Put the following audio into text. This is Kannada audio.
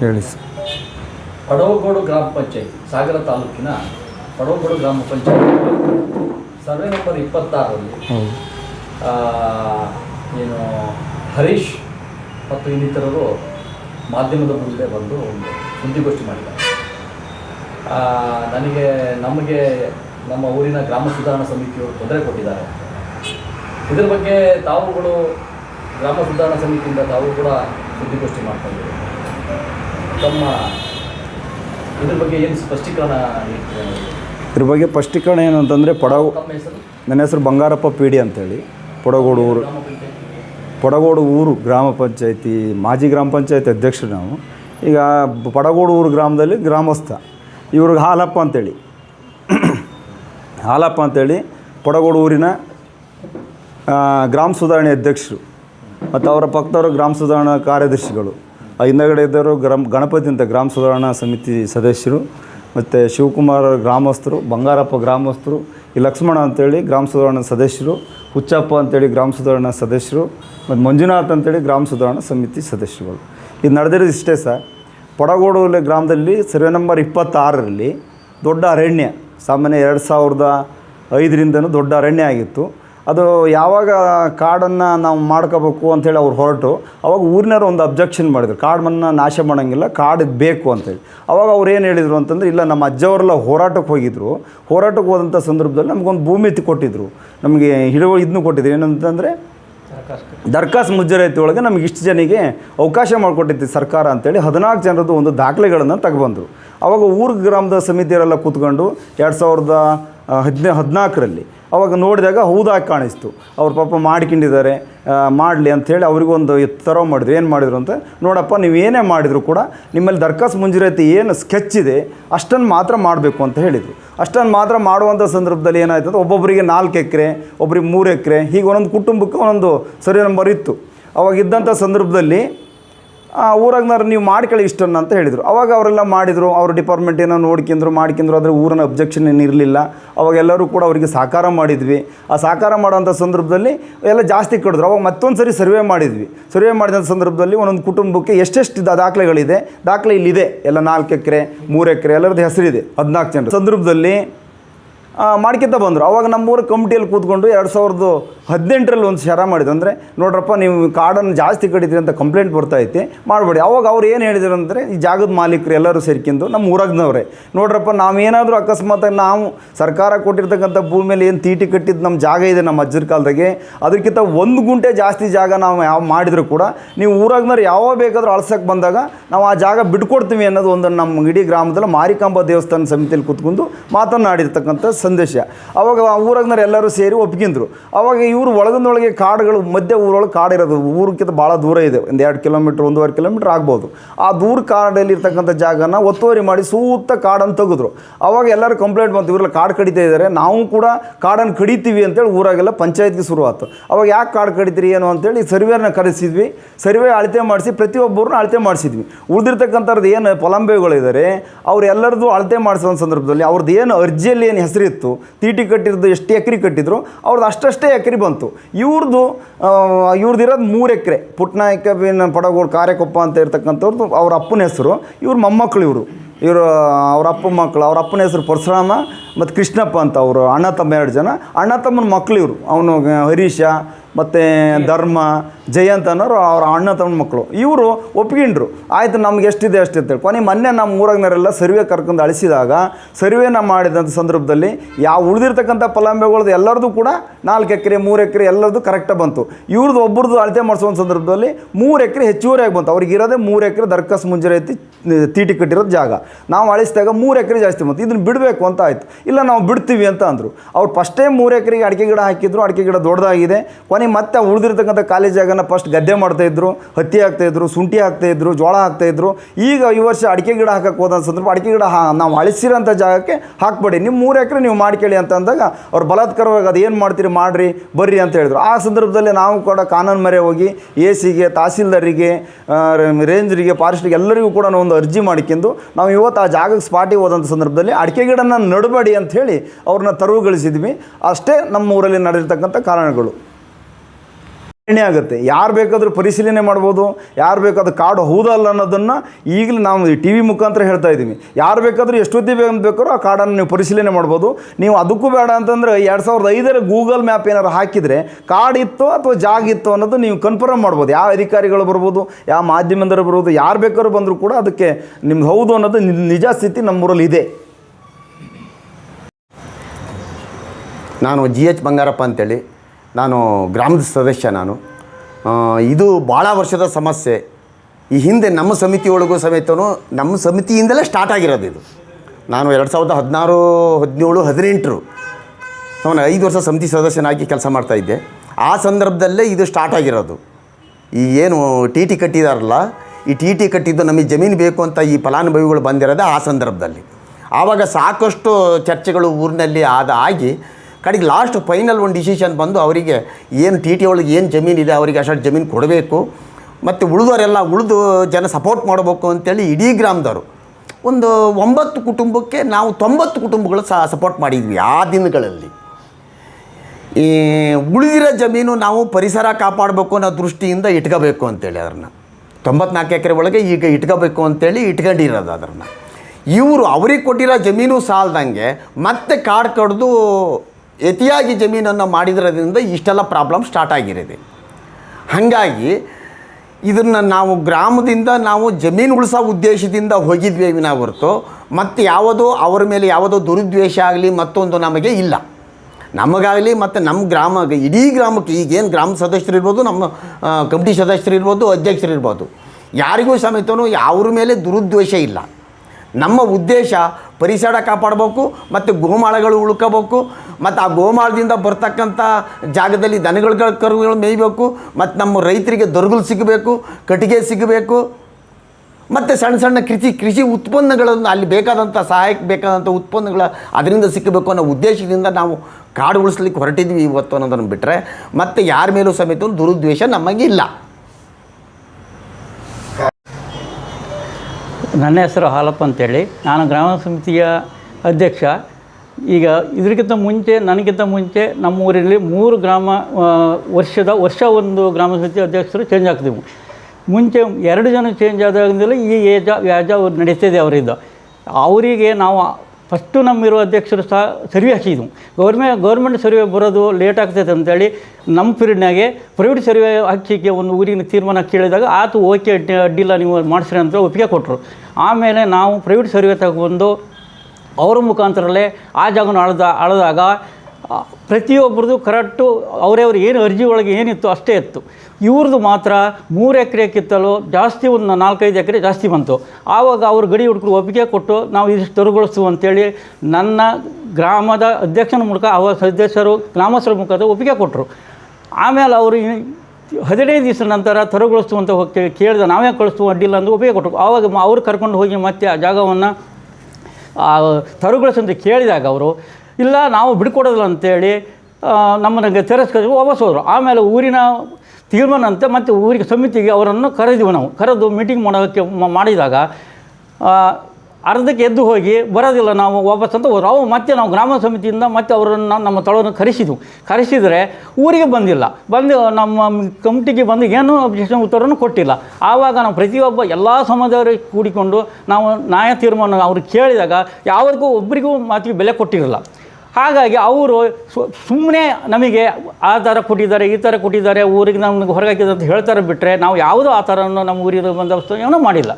ಹೇಳಿ ಸರ್. ಪಡವಗೋಡು ಗ್ರಾಮ ಪಂಚಾಯತ್ ಸಾಗರ ತಾಲೂಕಿನ ಪಡವಗೋಡು ಗ್ರಾಮ ಪಂಚಾಯತಿ. ಸರ್ವೆ ನಂಬರ್ ಇಪ್ಪತ್ತಾರರಲ್ಲಿ ಏನು ಹರೀಶ್ ಮತ್ತು ಇನ್ನಿತರರು ಮಾಧ್ಯಮದ ಮುಂದೆ ಬಂದು ಒಂದು ಸುದ್ದಿಗೋಷ್ಠಿ ಮಾಡಿದ್ದಾರೆ. ನನಗೆ ನಮಗೆ ನಮ್ಮ ಊರಿನ ಗ್ರಾಮ ಸುಧಾರಣಾ ಸಮಿತಿಯವರು ತೊಂದರೆ ಕೊಟ್ಟಿದ್ದಾರೆ. ಇದರ ಬಗ್ಗೆ ತಾವುಗಳು ಗ್ರಾಮ ಸುಧಾರಣಾ ಸಮಿತಿಯಿಂದ ತಾವು ಕೂಡ ಸುದ್ದಿಗೋಷ್ಠಿ ಮಾಡ್ಕೊಂಡಿದ್ದೀರಿ ತಮ್ಮ ಇದ್ರ ಬಗ್ಗೆ ಏನು ಸ್ಪಷ್ಟೀಕರಣ? ಇದ್ರ ಬಗ್ಗೆ ಸ್ಪಷ್ಟೀಕರಣ ಏನು ಅಂತಂದರೆ ಪಡಗು ನನ್ನ ಹೆಸರು ಬಂಗಾರಪ್ಪ ಪಿ ಡಿ ಅಂತೇಳಿ. ಪಡಗೋಡು ಊರು. ಪಡಗೋಡು ಊರು ಗ್ರಾಮ ಪಂಚಾಯತಿ ಮಾಜಿ ಗ್ರಾಮ ಪಂಚಾಯತಿ ಅಧ್ಯಕ್ಷರು ನಾವು. ಈಗ ಪಡಗೋಡು ಊರು ಗ್ರಾಮದಲ್ಲಿ ಗ್ರಾಮಸ್ಥ. ಇವ್ರಿಗೆ ಹಾಲಪ್ಪ ಅಂತೇಳಿ. ಹಾಲಪ್ಪ ಅಂತೇಳಿ ಪಡಗೋಡು ಊರಿನ ಗ್ರಾಮ ಸುಧಾರಣೆ ಅಧ್ಯಕ್ಷರು. ಮತ್ತು ಅವರ ಪಕ್ಕದವರು ಗ್ರಾಮ ಸುಧಾರಣಾ ಕಾರ್ಯದರ್ಶಿಗಳು. ಹಿಂದಗಡೆ ಇದ್ದವರು ಗ್ರಾಮ ಗಣಪತಿ ಅಂತ ಗ್ರಾಮ ಸುಧಾರಣಾ ಸಮಿತಿ ಸದಸ್ಯರು, ಮತ್ತು ಶಿವಕುಮಾರ್ ಗ್ರಾಮಸ್ಥರು, ಬಂಗಾರಪ್ಪ ಗ್ರಾಮಸ್ಥರು, ಈ ಲಕ್ಷ್ಮಣ ಅಂತೇಳಿ ಗ್ರಾಮ ಸುಧಾರಣಾ ಸದಸ್ಯರು, ಹುಚ್ಚಪ್ಪ ಅಂತೇಳಿ ಗ್ರಾಮ ಸುಧಾರಣಾ ಸದಸ್ಯರು, ಮತ್ತು ಮಂಜುನಾಥ್ ಅಂತೇಳಿ ಗ್ರಾಮ ಸುಧಾರಣಾ ಸಮಿತಿ ಸದಸ್ಯರುಗಳು. ಇದು ನಡೆದಿರೋದು ಇಷ್ಟೇ ಸರ್. ಪಡಗೋಡು ಗ್ರಾಮದಲ್ಲಿ ಸರ್ವೆ ನಂಬರ್ ಇಪ್ಪತ್ತಾರರಲ್ಲಿ ದೊಡ್ಡ ಅರಣ್ಯ, ಸಾಮಾನ್ಯ ಎರಡು ಸಾವಿರದ ಐದರಿಂದನೂ ದೊಡ್ಡ ಅರಣ್ಯ ಆಗಿತ್ತು. ಅದು ಯಾವಾಗ ಕಾಡನ್ನು ನಾವು ಮಾಡ್ಕೋಬೇಕು ಅಂಥೇಳಿ ಅವ್ರು ಹೊರಟು, ಅವಾಗ ಊರಿನವರು ಒಂದು ಅಬ್ಜೆಕ್ಷನ್ ಮಾಡಿದ್ರು. ಕಾಡನ್ನು ನಾಶ ಮಾಡೋಂಗಿಲ್ಲ ಕಾಡು ಬೇಕು ಅಂತೇಳಿ ಅವಾಗ ಅವ್ರು ಏನು ಹೇಳಿದರು ಅಂತಂದ್ರೆ, ಇಲ್ಲ, ನಮ್ಮ ಅಜ್ಜವರೆಲ್ಲ ಹೋರಾಟಕ್ಕೆ ಹೋಗಿದ್ರು. ಹೋರಾಟಕ್ಕೆ ಹೋದಂಥ ಸಂದರ್ಭದಲ್ಲಿ ನಮಗೊಂದು ಭೂಮಿ ಎತ್ತಿ ಕೊಟ್ಟಿದ್ರು. ನಮಗೆ ಹಿಡುವ ಇದನ್ನು ಕೊಟ್ಟಿದ್ರು. ಏನಂತಂದರೆ ದರ್ಖಾಸ್ ಮುಜ್ಜರೈತಿ ಒಳಗೆ ನಮಗೆ ಇಷ್ಟು ಜನಿಗೆ ಅವಕಾಶ ಮಾಡಿಕೊಟ್ಟಿತ್ತು ಸರ್ಕಾರ ಅಂತೇಳಿ ಹದಿನಾಲ್ಕು ಜನರದ್ದು ಒಂದು ದಾಖಲೆಗಳನ್ನು ತಗೊಬಂದರು ಅವಾಗ ಊರು, ಗ್ರಾಮದ ಸಮಿತಿಯರೆಲ್ಲ ಕೂತ್ಕೊಂಡು ಎರಡು ಸಾವಿರದ ಹದಿನೈ, ಹದಿನಾಲ್ಕರಲ್ಲಿ ಅವಾಗ ನೋಡಿದಾಗ ಹೌದಾಗಿ ಕಾಣಿಸ್ತು. ಅವ್ರ ಪಾಪ ಮಾಡ್ಕೊಂಡಿದ್ದಾರೆ ಮಾಡಲಿ ಅಂಥೇಳಿ ಅವ್ರಿಗೊಂದು ಎತ್ತರ ಮಾಡಿದ್ರು. ಏನು ಮಾಡಿದ್ರು ಅಂತ, ನೋಡಪ್ಪ, ನೀವು ಏನೇ ಮಾಡಿದ್ರು ಕೂಡ ನಿಮ್ಮಲ್ಲಿ ದರ್ಖಾಸ್ ಮುಂಜೂರಾತಿ ಏನು ಸ್ಕೆಚ್ ಇದೆ, ಅಷ್ಟನ್ನು ಮಾತ್ರ ಮಾಡಬೇಕು ಅಂತ ಹೇಳಿದರು. ಅಷ್ಟನ್ನು ಮಾತ್ರ ಮಾಡುವಂಥ ಸಂದರ್ಭದಲ್ಲಿ ಏನಾಯ್ತು ಅಂದರೆ ಒಬ್ಬೊಬ್ಬರಿಗೆ ನಾಲ್ಕು ಎಕರೆ ಒಬ್ಬರಿಗೆ ಮೂರು ಎಕರೆ, ಹೀಗೆ ಒಂದೊಂದು ಕುಟುಂಬಕ್ಕೆ ಒಂದೊಂದು ಸರಿ ನಂಬರ್ ಇತ್ತು. ಅವಾಗ ಇದ್ದಂಥ ಸಂದರ್ಭದಲ್ಲಿ ಊರಾಗ್ನವ್ರು ನೀವು ಮಾಡ್ಕೊಳ್ಳಿ ಇಷ್ಟನ್ನು ಅಂತ ಹೇಳಿದರು. ಅವಾಗ ಅವರೆಲ್ಲ ಮಾಡಿದರು, ಅವ್ರ ಡಿಪಾರ್ಟ್ಮೆಂಟ್ ಏನೋ ನೋಡ್ಕೊಂಡ್ರು, ಮಾಡ್ಕೊಂಡ್ರು, ಆದರೆ ಊರಿನ ಅಬ್ಜೆಕ್ಷನ್ ಏನಿರಲಿಲ್ಲ ಅವಾಗ ಎಲ್ಲರೂ ಕೂಡ ಅವರಿಗೆ ಸಹಕಾರ ಮಾಡಿದ್ವಿ. ಆ ಸಹಕಾರ ಮಾಡೋಂಥ ಸಂದರ್ಭದಲ್ಲಿ ಎಲ್ಲ ಜಾಸ್ತಿ ಕೊಡಿದ್ರು ಅವಾಗ ಮತ್ತೊಂದು ಸರಿ ಸರ್ವೆ ಮಾಡಿದ್ವಿ. ಸರ್ವೆ ಮಾಡಿದಂಥ ಸಂದರ್ಭದಲ್ಲಿ ಒಂದೊಂದು ಕುಟುಂಬಕ್ಕೆ ಎಷ್ಟೆಷ್ಟು ದಾಖಲೆಗಳಿದೆ. ದಾಖಲೆ ಇಲ್ಲಿದೆ. ಎಲ್ಲ ನಾಲ್ಕು ಎಕರೆ, ಮೂರು ಎಕರೆ, ಎಲ್ಲರದ್ದು ಹೆಸರಿದೆ. ಹದಿನಾಲ್ಕು ಜನರ ಸಂದರ್ಭದಲ್ಲಿ ಮಾಡ್ಕೊತ ಬಂದರು. ಅವಾಗ ನಮ್ಮೂರು ಕಮಿಟಿಯಲ್ಲಿ ಕೂತ್ಕೊಂಡು ಎರಡು ಸಾವಿರದ ಹದಿನೆಂಟರಲ್ಲಿ ಒಂದು ಶರ ಮಾಡಿದ್ರು. ಅಂದರೆ ನೋಡ್ರಪ್ಪ, ನೀವು ಕಾಡನ್ನು ಜಾಸ್ತಿ ಕಡಿತೀರಿ ಅಂತ ಕಂಪ್ಲೇಂಟ್ ಬರ್ತಾ ಐತಿ, ಮಾಡಬೇಡಿ. ಅವಾಗ ಅವ್ರು ಏನು ಹೇಳಿದ್ರು ಅಂದರೆ, ಈ ಜಾಗದ ಮಾಲೀಕರು ಎಲ್ಲರೂ ಸೇರ್ಕೊಂಡು ನಮ್ಮ ಊರಾಗ್ನವ್ರೆ. ನೋಡ್ರಪ್ಪ, ನಾವೇನಾದರೂ ಅಕಸ್ಮಾತ್ ನಾವು ಸರ್ಕಾರ ಕೊಟ್ಟಿರ್ತಕ್ಕಂಥ ಭೂಮಿಯಲ್ಲಿ ಏನು ತೀಟಿ ಕಟ್ಟಿದ್ದು ನಮ್ಮ ಜಾಗ ಇದೆ ನಮ್ಮ ಅಜ್ಜರ ಕಾಲದಾಗೆ, ಅದಕ್ಕಿಂತ ಒಂದು ಗುಂಟೆ ಜಾಸ್ತಿ ಜಾಗ ನಾವು ಯಾವ ಮಾಡಿದ್ರು ಕೂಡ, ನೀವು ಊರಾಗ್ನವ್ರು ಯಾವಾಗ ಬೇಕಾದರೂ ಅಳ್ಸೋಕ್ಕೆ ಬಂದಾಗ ನಾವು ಆ ಜಾಗ ಬಿಟ್ಕೊಡ್ತೀವಿ ಅನ್ನೋದು ಒಂದು ನಮ್ಮ ಇಡೀ ಗ್ರಾಮದಲ್ಲಿ ಮಾರಿಕಾಂಬ ದೇವಸ್ಥಾನ ಸಮಿತಿಯಲ್ಲಿ ಕೂತ್ಕೊಂಡು ಮಾತನಾಡಿರ್ತಕ್ಕಂಥ ಸಂದೇಶ. ಅವಾಗ ಆ ಊರಾಗ್ನವ್ರು ಎಲ್ಲರೂ ಸೇರಿ ಒಪ್ಕೊಂಡ್ರು ಅವಾಗ ಇವರು ಒಳಗಿನೊಳಗೆ ಕಾಡುಗಳು, ಮಧ್ಯೆ ಊರೊಳಗೆ ಕಾಡಿರೋದು ಊರಕ್ಕಿಂತ ಭಾಳ ದೂರ ಇದೆ. ಒಂದು ಎರಡು ಕಿಲೋಮೀಟ್ರ್, ಒಂದೂವರೆ ಕಿಲೋಮೀಟ್ರ್ ಆಗ್ಬೋದು. ಆ ದೂರ ಕಾಡಲ್ಲಿ ಇರ್ತಕ್ಕಂಥ ಜಾಗನ ಒತ್ತುವರಿ ಮಾಡಿ ಸೂತ್ತ ಕಾಡನ್ನು ತೆಗೆದ್ರು. ಅವಾಗ ಎಲ್ಲರೂ ಕಂಪ್ಲೇಂಟ್ ಬಂತು, ಇವರೆಲ್ಲ ಕಾಡು ಕಡಿತಾ ಇದ್ದಾರೆ. ನಾವು ಕೂಡ ಕಾಡನ್ನು ಕಡಿತೀವಿ ಅಂತೇಳಿ ಊರಾಗೆಲ್ಲ ಪಂಚಾಯತ್ಗೆ ಶುರುವಾಯ್ತು ಅವಾಗ ಯಾಕೆ ಕಾಡು ಕಡಿತೀರಿ ಏನು ಅಂತೇಳಿ ಸರ್ವೇರ್ನ ಕರೆಸಿದ್ವಿ. ಸರ್ವೆ ಅಳತೆ ಮಾಡಿಸಿ ಪ್ರತಿಯೊಬ್ಬರನ್ನ ಅಳತೆ ಮಾಡಿಸಿದ್ವಿ. ಉಳಿದಿರ್ತಕ್ಕಂಥದ್ದು ಏನು ಫಲಾಂಬೆಗಳಿದ್ದಾರೆ ಅವರೆಲ್ಲರದ್ದು ಎಲ್ಲರದ್ದು ಅಳತೆ ಮಾಡಿಸೋ ಸಂದರ್ಭದಲ್ಲಿ ಅವ್ರದ್ದು ಏನು ಅರ್ಜಿಯಲ್ಲಿ ಏನು ಹೆಸರಿತ್ತು ತೀಟಿ ಕಟ್ಟಿರೋದು ಎಷ್ಟು ಎಕರೆ ಕಟ್ಟಿದ್ರು ಅವ್ರದ್ದು ಅಷ್ಟಷ್ಟೇ ಎಕರೆ ಬಂತು. ಇವ್ರದ್ದು ಇವ್ರದ್ದು ಇರೋದು ಮೂರು ಎಕರೆ. ಪುಟ್ನಾಯಕ ಬಿನ್ ಪಡಗೋಡು ಕಾರ್ಯಕೊಪ್ಪ ಅಂತ ಇರ್ತಕ್ಕಂಥವ್ರದ್ದು ಅವ್ರ ಅಪ್ಪನ ಹೆಸರು, ಇವ್ರ ಮೊಮ್ಮಕ್ಕಳು ಇವರು. ಇವರು, ಅವ್ರ ಅಪ್ಪ ಮಕ್ಕಳು ಅವ್ರ ಅಪ್ಪನ ಹೆಸರು ಪರಶುರಾಮ ಮತ್ತು ಕೃಷ್ಣಪ್ಪ ಅಂತ ಅವರು, ಅಣ್ಣ ತಮ್ಮ ಎರಡು ಜನ. ಅಣ್ಣ ತಮ್ಮನ ಮಕ್ಕಳು ಇವರು. ಅವನು ಹರೀಶ ಮತ್ತು ಧರ್ಮ ಜಯಂತ್ ಅನ್ನೋರು ಅವ್ರ ಅಣ್ಣ ತಮ್ಮ ಮಕ್ಕಳು ಇವರು ಒಪ್ಕೊಂಡ್ರು ಆಯಿತು ನಮ್ಗೆ ಎಷ್ಟಿದೆ ಅಷ್ಟು ಅಂತೇಳಿ ಕೊನೆ ಮೊನ್ನೆ ನಮ್ಮ ಊರಾಗ್ನವರೆಲ್ಲ ಸರ್ವೆ ಕರ್ಕೊಂಡು ಅಳಿಸಿದಾಗ ಸರ್ವೆನ ಮಾಡಿದಂಥ ಸಂದರ್ಭದಲ್ಲಿ ಯಾವ ಉಳಿದಿರ್ತಕ್ಕಂಥ ಫಲಾಂಬೆಗಳದ್ದು ಎಲ್ಲರದು ಕೂಡ ನಾಲ್ಕು ಎಕರೆ ಮೂರು ಎಕರೆ ಎಲ್ಲರದು ಕರೆಕ್ಟಾಗಿ ಬಂತು. ಇವ್ರದ್ದು ಒಬ್ಬರದು ಅಳತೆ ಮಾಡಿಸೋ ಸಂದರ್ಭದಲ್ಲಿ ಮೂರು ಎಕರೆ ಹೆಚ್ಚುವರಿಯಾಗಿ ಬಂತು. ಅವ್ರಿಗೆ ಇರೋದೇ ಮೂರು ಎಕರೆ ದರ್ಕಸ್ ಮುಂಜಾನೆ ತೀಟಿ ಕಟ್ಟಿರೋದು ಜಾಗ. ನಾವು ಅಳಿಸಿದಾಗ ಮೂರು ಎಕರೆ ಜಾಸ್ತಿ ಬಂತು. ಇದನ್ನು ಬಿಡಬೇಕು ಅಂತ ಆಯಿತು. ಇಲ್ಲ ನಾವು ಬಿಡ್ತೀವಿ ಅಂತ ಅಂದರು. ಅವ್ರು ಫಸ್ಟೇ ಮೂರು ಎಕರೆಗೆ ಅಡಿಕೆ ಗಿಡ ಹಾಕಿದ್ರು ಅಡಿಕೆ ಗಿಡ ದೊಡ್ಡದಾಗಿದೆ. ಮತ್ತೆ ಉಳಿದಿರ್ತಕ್ಕಂಥ ಖಾಲಿ ಜಾಗನ ಫಸ್ಟ್ ಗದ್ದೆ ಮಾಡ್ತಾಯಿದ್ರು ಹತ್ತಿ ಹಾಕ್ತಾಯಿದ್ರು ಶುಂಠಿ ಹಾಕ್ತಾಯಿದ್ರು ಜೋಳ ಹಾಕ್ತಾಯಿದ್ರು ಈಗ ಈ ವರ್ಷ ಅಡಿಕೆ ಗಿಡ ಹಾಕಕ್ಕೆ ಹೋದ ಸಂದರ್ಭ ಅಡಿಕೆ ಗಿಡ ಹಾ ನಾವು ಅಳಿಸಿರೋಂಥ ಜಾಗಕ್ಕೆ ಹಾಕ್ಬೇಡಿ. ನಿಮ್ಮ ಮೂರು ಎಕರೆ ನೀವು ಮಾಡ್ಕೊಳ್ಳಿ ಅಂತ ಅಂದಾಗ ಅವ್ರು ಬಲಾತ್ಕಾರವಾಗಿ ಅದು ಏನು ಮಾಡ್ತೀರಿ, ಮಾಡಿರಿ, ಬರ್ರಿ ಅಂತ ಹೇಳಿದ್ರು. ಆ ಸಂದರ್ಭದಲ್ಲಿ ನಾವು ಕೂಡ ಕಾನೂನು ಮರೆ ಹೋಗಿ ಎ ಸಿಗೆ ತಹಸೀಲ್ದಾರಿಗೆ ರೇಂಜ್ರಿಗೆ, ಫಾರೆಸ್ಟ್ರಿಗೆ ಎಲ್ಲರಿಗೂ ಕೂಡ ಒಂದು ಅರ್ಜಿ ಮಾಡಿಕೊಂಡು ನಾವು ಇವತ್ತು ಆ ಜಾಗಕ್ಕೆ ಸ್ಪಾಟಿಗೆ ಹೋದಂಥ ಸಂದರ್ಭದಲ್ಲಿ ಅಡಿಕೆ ಗಿಡನ ನಡಬೇಡಿ ಅಂತ ಹೇಳಿ ಅವ್ರನ್ನ ತರುವುಗೊಳಿಸಿದ್ವಿ ಅಷ್ಟೇ ನಮ್ಮ ಊರಲ್ಲಿ ನಡೆದಿರ್ತಕ್ಕಂಥ ಕಾರಣಗಳು. ಎಣ್ಣೆ ಆಗುತ್ತೆ. ಯಾರು ಬೇಕಾದರೂ ಪರಿಶೀಲನೆ ಮಾಡ್ಬೋದು, ಯಾರು ಬೇಕಾದ್ರೂ ಕಾರ್ಡು ಹೌದಲ್ಲ ಅನ್ನೋದನ್ನು ಈಗಲೂ ನಾವು ಟಿ ವಿ ಮುಖಾಂತರ ಹೇಳ್ತಾ ಇದ್ದೀವಿ. ಯಾರು ಬೇಕಾದರೂ ಎಷ್ಟೊತ್ತಿಗೆ ಬೇಕು ಬೇಕಾದ್ರೂ ಆ ಕಾರ್ಡನ್ನು ನೀವು ಪರಿಶೀಲನೆ ಮಾಡ್ಬೋದು. ನೀವು ಅದಕ್ಕೂ ಬೇಡ ಅಂತಂದರೆ ಎರಡು ಸಾವಿರದ ಐದರ ಗೂಗಲ್ ಮ್ಯಾಪ್ ಏನಾರು ಹಾಕಿದರೆ ಕಾರ್ಡ್ ಇತ್ತು ಅಥವಾ ಜಾಗ ಇತ್ತು ಅನ್ನೋದು ನೀವು ಕನ್ಫರ್ಮ್ ಮಾಡ್ಬೋದು. ಯಾವ ಅಧಿಕಾರಿಗಳು ಬರ್ಬೋದು, ಯಾವ ಮಾಧ್ಯಮದವರು ಬರ್ಬೋದು, ಯಾರು ಬೇಕಾದ್ರೂ ಬಂದರೂ ಕೂಡ ಅದಕ್ಕೆ ನಿಮ್ಗೆ ಹೌದು ಅನ್ನೋದು ನಿಜ ಸ್ಥಿತಿ ನಮ್ಮೂರಲ್ಲಿ ಇದೆ. ನಾನು ಜಿ ಎಚ್ ಬಂಗಾರಪ್ಪ ಅಂತೇಳಿ. ನಾನು ಗ್ರಾಮದ ಸದಸ್ಯ ನಾನು. ಇದು ಭಾಳ ವರ್ಷದ ಸಮಸ್ಯೆ. ಈ ಹಿಂದೆ ನಮ್ಮ ಸಮಿತಿ ಒಳಗೂ ಸಮೇತನೂ ನಮ್ಮ ಸಮಿತಿಯಿಂದಲೇ ಸ್ಟಾರ್ಟ್ ಆಗಿರೋದು ಇದು. ನಾನು ಎರಡು ಸಾವಿರದ ಹದಿನಾರು, ಹದಿನೇಳು, ಹದಿನೆಂಟರು ನಾನು ಐದು ವರ್ಷ ಸಮಿತಿ ಸದಸ್ಯನಾಗಿ ಕೆಲಸ ಮಾಡ್ತಾಯಿದ್ದೆ ಆ ಸಂದರ್ಭದಲ್ಲೇ ಇದು ಸ್ಟಾರ್ಟ್ ಆಗಿರೋದು. ಈ ಏನು ಟಿ ಟಿ ಕಟ್ಟಿದಾರಲ್ಲ, ಈ ಟಿ ಟಿ ಕಟ್ಟಿದ್ದು ನಮಗೆ ಜಮೀನು ಬೇಕು ಅಂತ ಈ ಫಲಾನುಭವಿಗಳು ಬಂದಿರೋದೇ ಆ ಸಂದರ್ಭದಲ್ಲಿ. ಆವಾಗ ಸಾಕಷ್ಟು ಚರ್ಚೆಗಳು ಊರಿನಲ್ಲಿ ಆದ ಆಗಿ ಕಡೆಗೆ ಲಾಸ್ಟ್ ಫೈನಲ್ ಒಂದು ಡಿಸಿಷನ್ ಬಂದು ಅವರಿಗೆ ಏನು ಟಿ ಟಿ ಒಳಗೆ ಏನು ಜಮೀನಿದೆ ಅವರಿಗೆ ಅಷ್ಟು ಜಮೀನು ಕೊಡಬೇಕು. ಮತ್ತು ಉಳಿದವರೆಲ್ಲ ಉಳಿದು ಜನ ಸಪೋರ್ಟ್ ಮಾಡಬೇಕು ಅಂತೇಳಿ ಇಡೀ ಗ್ರಾಮದವರು. ಒಂದು ಒಂಬತ್ತು ಕುಟುಂಬಕ್ಕೆ ನಾವು ತೊಂಬತ್ತು ಕುಟುಂಬಗಳು ಸಹ ಸಪೋರ್ಟ್ ಮಾಡಿದ್ವಿ ಆ ದಿನಗಳಲ್ಲಿ. ಈ ಉಳಿದಿರೋ ಜಮೀನು ನಾವು ಪರಿಸರ ಕಾಪಾಡಬೇಕು ಅನ್ನೋ ದೃಷ್ಟಿಯಿಂದ ಇಟ್ಕೋಬೇಕು ಅಂತೇಳಿ ಅದನ್ನು. ತೊಂಬತ್ನಾಲ್ಕು ಎಕರೆ ಒಳಗೆ ಈಗ ಇಟ್ಕೋಬೇಕು ಅಂತೇಳಿ ಇಟ್ಕೊಂಡಿರೋದು ಅದನ್ನು. ಇವರು ಅವ್ರಿಗೆ ಕೊಟ್ಟಿರೋ ಜಮೀನು ಸಾಲದಂಗೆ ಮತ್ತೆ ಕಾಡು ಕಡ್ದು ಅತಿಯಾಗಿ ಜಮೀನನ್ನು ಮಾಡಿದ್ರದ್ರಿಂದ ಇಷ್ಟೆಲ್ಲ ಪ್ರಾಬ್ಲಮ್ ಸ್ಟಾರ್ಟ್ ಆಗಿರೋದೆ. ಹಾಗಾಗಿ ಇದನ್ನು ನಾವು ಗ್ರಾಮದಿಂದ ನಾವು ಜಮೀನು ಉಳಿಸೋ ಉದ್ದೇಶದಿಂದ ಹೋಗಿದ್ವಿ ವಿನ ಹೊರತು. ಮತ್ತು ಯಾವುದೋ ಅವರ ಮೇಲೆ ಯಾವುದೋ ದುರುದ್ವೇಷ ಆಗಲಿ ಮತ್ತೊಂದು ನಮಗೆ ಇಲ್ಲ. ನಮಗಾಗಲಿ ಮತ್ತು ನಮ್ಮ ಗ್ರಾಮ, ಇಡೀ ಗ್ರಾಮಕ್ಕೆ ಈಗೇನು ಗ್ರಾಮ ಸದಸ್ಯರು ಇರ್ಬೋದು, ನಮ್ಮ ಕಮಿಟಿ ಸದಸ್ಯರು ಇರ್ಬೋದು, ಅಧ್ಯಕ್ಷರು ಇರ್ಬೋದು. ಯಾರಿಗೂ ಸಮೇತನೂ ಯಾವ್ರ ಮೇಲೆ ದುರುದ್ವೇಷ ಇಲ್ಲ. ನಮ್ಮ ಉದ್ದೇಶ ಪರಿಸರ ಕಾಪಾಡಬೇಕು ಮತ್ತು ಗೋಮಾಳಗಳು ಉಳ್ಕೋಬೇಕು. ಮತ್ತು ಆ ಗೋಮಾಳದಿಂದ ಬರ್ತಕ್ಕಂಥ ಜಾಗದಲ್ಲಿ ದನಗಳ ಕರುಗಳು ಮೇಯ್ಬೇಕು. ಮತ್ತು ನಮ್ಮ ರೈತರಿಗೆ ದೊರಗಲು ಸಿಗಬೇಕು, ಕಟ್ಟಿಗೆ ಸಿಗಬೇಕು. ಮತ್ತು ಸಣ್ಣ ಸಣ್ಣ ಕೃಷಿ ಕೃಷಿ ಉತ್ಪನ್ನಗಳನ್ನು ಅಲ್ಲಿ ಬೇಕಾದಂಥ ಸಹಾಯಕ್ಕೆ ಬೇಕಾದಂಥ ಉತ್ಪನ್ನಗಳ ಅದರಿಂದ ಸಿಕ್ಕಬೇಕು ಅನ್ನೋ ಉದ್ದೇಶದಿಂದ ನಾವು ಕಾಡು ಉಳಿಸ್ಲಿಕ್ಕೆ ಹೊರಟಿದ್ವಿ ಇವತ್ತು ಅನ್ನೋದನ್ನು ಬಿಟ್ಟರೆ ಮತ್ತು ಯಾರ ಮೇಲೂ ಸಮೇತ ದುರುದ್ವೇಷ ನಮಗೆ ಇಲ್ಲ ನನ್ನ ಹೆಸರು ಹಾಲಪ್ಪ ಅಂತೇಳಿ. ನಾನು ಗ್ರಾಮ ಸಮಿತಿಯ ಅಧ್ಯಕ್ಷ. ಈಗ ಇದಕ್ಕಿಂತ ಮುಂಚೆ, ನನಗಿಂತ ಮುಂಚೆ ನಮ್ಮ ಊರಲ್ಲಿ ಮೂರು ಗ್ರಾಮ ವರ್ಷದ, ವರ್ಷ ಒಂದು ಗ್ರಾಮ ಸಮಿತಿ ಅಧ್ಯಕ್ಷರು ಚೇಂಜ್ ಆಗ್ತೀವಿ ಮುಂಚೆ ಎರಡು ಜನ ಚೇಂಜ್ ಆದಾಗಿಂದಲೇ ಈ ಏಜ, ವ್ಯಾಜ ಅವ್ರು ನಡೀತಿದೆ ಅವರಿಂದ. ಅವರಿಗೆ ನಾವು ಫಸ್ಟು ನಮ್ಮಿರೋ ಅಧ್ಯಕ್ಷರು ಸಹ ಸರ್ವೆ ಹಾಕಿದ್ವು ಗೌರ್ಮೆ, ಗೌರ್ಮೆಂಟ್ ಸರ್ವೆ ಬರೋದು ಲೇಟ್ ಆಗ್ತೈತೆ ಅಂತೇಳಿ ನಮ್ಮ ಪೀರಿಯಡ್ನಾಗೆ ಪ್ರೈವೇಟ್ ಸರ್ವೆ ಹಾಕಿಕ್ಕೆ ಒಂದು ಊರಿನ ತೀರ್ಮಾನ ಕೇಳಿದಾಗ ಆತು ಓಕೆ ಅಡ್ಡಿ, ಅಡ್ಡಿಲ್ಲ ನೀವು ಮಾಡಿಸ್ರಿ ಅಂತ ಒಪ್ಪಿಗೆ ಕೊಟ್ಟರು ಆಮೇಲೆ ನಾವು ಪ್ರೈವೇಟ್ ಸರ್ವೆ ತಗೊಂಡು ಅವರ ಮುಖಾಂತರಲ್ಲೇ ಆ ಜಾಗನ ಅಳ್ದ, ಅಳೆದಾಗ ಪ್ರತಿಯೊಬ್ಬರದು ಕರೆಕ್ಟು ಅವರವ್ರು ಏನು ಅರ್ಜಿ ಒಳಗೆ ಏನಿತ್ತು ಅಷ್ಟೇ ಇತ್ತು. ಇವ್ರದ್ದು ಮಾತ್ರ ಮೂರು ಎಕರೆಕ್ಕಿತ್ತಲೋ ಜಾಸ್ತಿ ಒಂದು ನಾಲ್ಕೈದು ಎಕರೆ ಜಾಸ್ತಿ ಬಂತು. ಆವಾಗ ಅವರು ಗಡಿ ಹುಡುಗರು ಒಪ್ಪಿಗೆ ಕೊಟ್ಟು ನಾವು ಇದಿಷ್ಟು ತರುಗೊಳಿಸ್ತೀವಿ ಅಂತೇಳಿ ನನ್ನ ಗ್ರಾಮದ ಅಧ್ಯಕ್ಷನ ಮೂಲಕ ಅವರ ಸದಸ್ಯರು, ಗ್ರಾಮಸ್ಥರ ಮುಖಾಂತರ ಒಪ್ಪಿಗೆ ಕೊಟ್ಟರು ಆಮೇಲೆ ಅವರು ಹದಿನೈದು ದಿವಸ ನಂತರ ತೆರವುಗೊಳಿಸ್ತು ಅಂತ ಹೋಗ್ತೇವೆ ಕೇಳಿದ, ನಾವೇ ಕಳಿಸ್ತು ಅಡ್ಡಿಲ್ಲ ಅಂತ ಒಪ್ಪಿಗೆ ಕೊಟ್ಟರು ಆವಾಗ ಅವರು ಅವ್ರು ಕರ್ಕೊಂಡು ಹೋಗಿ ಮತ್ತೆ ಆ ಜಾಗವನ್ನು ತರುಗೊಳಿಸಂತ ಕೇಳಿದಾಗ ಅವರು ಇಲ್ಲ, ನಾವು ಬಿಡ್ಕೊಡೋದಿಲ್ಲ ಅಂತೇಳಿ ನಮ್ಮನ್ನು ತಿರಸ್ಕರಿಸಿ ವಾಪಸ್ ಹೋದರು. ಆಮೇಲೆ ಊರಿನ ತೀರ್ಮಾನ ಅಂತ ಮತ್ತು ಊರಿಗೆ ಸಮಿತಿಗೆ ಅವರನ್ನು ಕರೆದಿವಿ ನಾವು. ಕರೆದು ಮೀಟಿಂಗ್ ಮಾಡೋಕ್ಕೆ ಮಾಡಿದಾಗ ಅರ್ಧಕ್ಕೆ ಎದ್ದು ಹೋಗಿ, ಬರೋದಿಲ್ಲ ನಾವು ವಾಪಸ್ ಅಂತ ಹೋದ್ರು. ಅವು ಮತ್ತೆ ನಾವು ಗ್ರಾಮ ಸಮಿತಿಯಿಂದ ಮತ್ತೆ ಅವರನ್ನು ನಮ್ಮ ತಳವನ್ನು ಕರೆಸಿದ್ವು. ಕರೆಸಿದರೆ ಊರಿಗೆ ಬಂದಿಲ್ಲ. ಬಂದು ನಮ್ಮ ಕಮಿಟಿಗೆ ಬಂದು ಏನೂ ಅಬ್ಜೆಕ್ಷನ್ ಉತ್ತರವನ್ನು ಕೊಟ್ಟಿಲ್ಲ. ಆವಾಗ ನಾವು ಪ್ರತಿಯೊಬ್ಬ ಎಲ್ಲ ಸಮಾಜದವರಿಗೆ ಕೂಡಿಕೊಂಡು ನಾವು ನ್ಯಾಯ ತೀರ್ಮಾನ ಅವರು ಕೇಳಿದಾಗ ಯಾವುದಕ್ಕೂ ಒಬ್ಬರಿಗೂ ಮಾತಿಗೆ ಬೆಲೆ ಕೊಟ್ಟಿರಲ್ಲ. ಹಾಗಾಗಿ ಅವರು ಸುಮ್ಮನೆ ನಮಗೆ ಆ ಥರ ಕೊಟ್ಟಿದ್ದಾರೆ, ಈ ಥರ ಕೊಟ್ಟಿದ್ದಾರೆ, ಊರಿಗೆ ನಮ್ಗೆ ಹೊರಗಾಕಿದ್ದಂತ ಹೇಳ್ತಾರೆ ಬಿಟ್ಟರೆ ನಾವು ಯಾವುದೋ ಆ ಥರವನ್ನು ನಮ್ಮ ಊರಿಗೆ ವಸ್ತು ಏನೂ ಮಾಡಿಲ್ಲ.